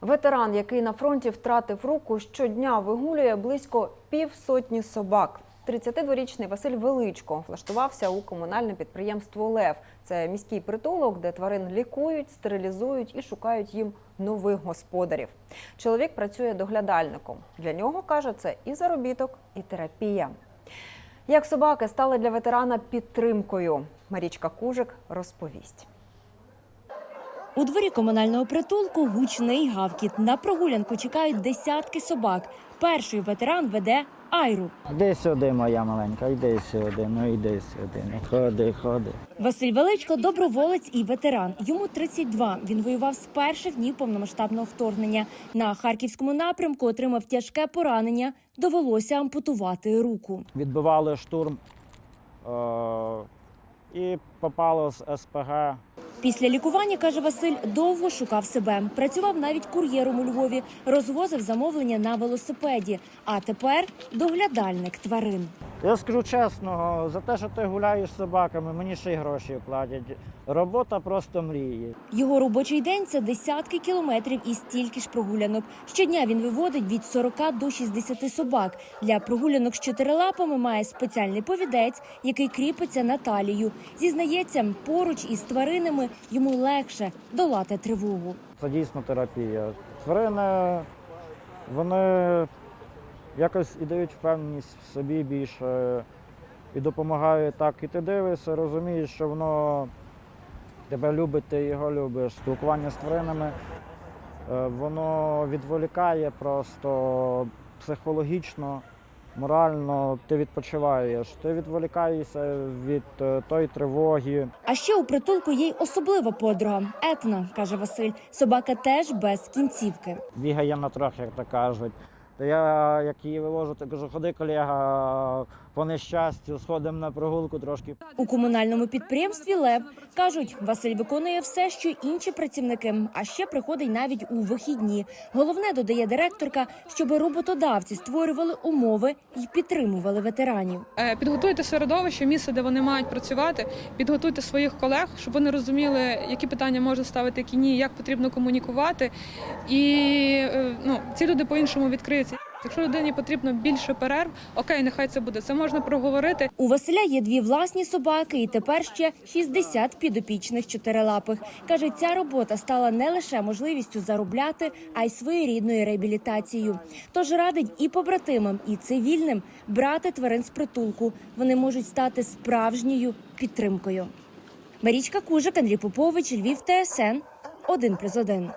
Ветеран, який на фронті втратив руку, щодня вигулює близько півсотні собак. 32-річний Василь Величко влаштувався у комунальне підприємство Лев. Це міський притулок, де тварин лікують, стерилізують і шукають їм нових господарів. Чоловік працює доглядальником. Для нього каже, це і заробіток, і терапія. Як собаки стали для ветерана підтримкою, Марічка Кужик розповість. У дворі комунального притулку гучний гавкіт. На прогулянку чекають десятки собак. Перший ветеран веде Айру. Йди сюди, моя маленька, йди сюди, ну йди сюди. Ну ходи, ходи. Василь Величко доброволець і ветеран. Йому 32. Він воював з перших днів повномасштабного вторгнення. На харківському напрямку отримав тяжке поранення. Довелося ампутувати руку. Відбивали штурм е- і попало з СПГ. Після лікування каже Василь, довго шукав себе. Працював навіть кур'єром у Львові, розвозив замовлення на велосипеді. А тепер доглядальник тварин. Я скажу чесно, за те, що ти гуляєш з собаками, мені ще й гроші платять. Робота просто мрії. Його робочий день це десятки кілометрів і стільки ж прогулянок. Щодня він виводить від 40 до 60 собак. Для прогулянок з чотирилапами має спеціальний повідець, який кріпиться на талію. Зізнається, поруч із тваринами йому легше долати тривогу. Це дійсно терапія. Тварини вони якось і дають впевненість в собі більше і допомагають так. І ти дивишся, розумієш, що воно тебе любить, ти його любиш. Спілкування з тваринами е, воно відволікає просто психологічно, морально. Ти відпочиваєш, ти відволікаєшся від е, тої тривоги. А ще у притулку є й особлива подруга Етна, каже Василь. Собака теж без кінцівки. бігає на трьох, як то кажуть. То я, як її вивожу, то кажу, ходи, колега, по нещастю, сходимо на прогулку трошки. У комунальному підприємстві Лев кажуть, Василь виконує все, що інші працівники, а ще приходить навіть у вихідні. Головне додає директорка, щоб роботодавці створювали умови і підтримували ветеранів. Е, Підготуйте середовище, місце, де вони мають працювати. Підготуйте своїх колег, щоб вони розуміли, які питання можна ставити, які ні, як потрібно комунікувати. І е, ну, ці люди по-іншому відкриються. Якщо людині потрібно більше перерв, окей, нехай це буде. Це можна проговорити. У Василя є дві власні собаки, і тепер ще 60 підопічних чотирилапих. Каже, ця робота стала не лише можливістю заробляти, а й своєрідною реабілітацією. Тож радить і побратимам, і цивільним брати тварин з притулку. Вони можуть стати справжньою підтримкою. Марічка Кужик, Андрій Попович, Львів, ТСН 1+,1.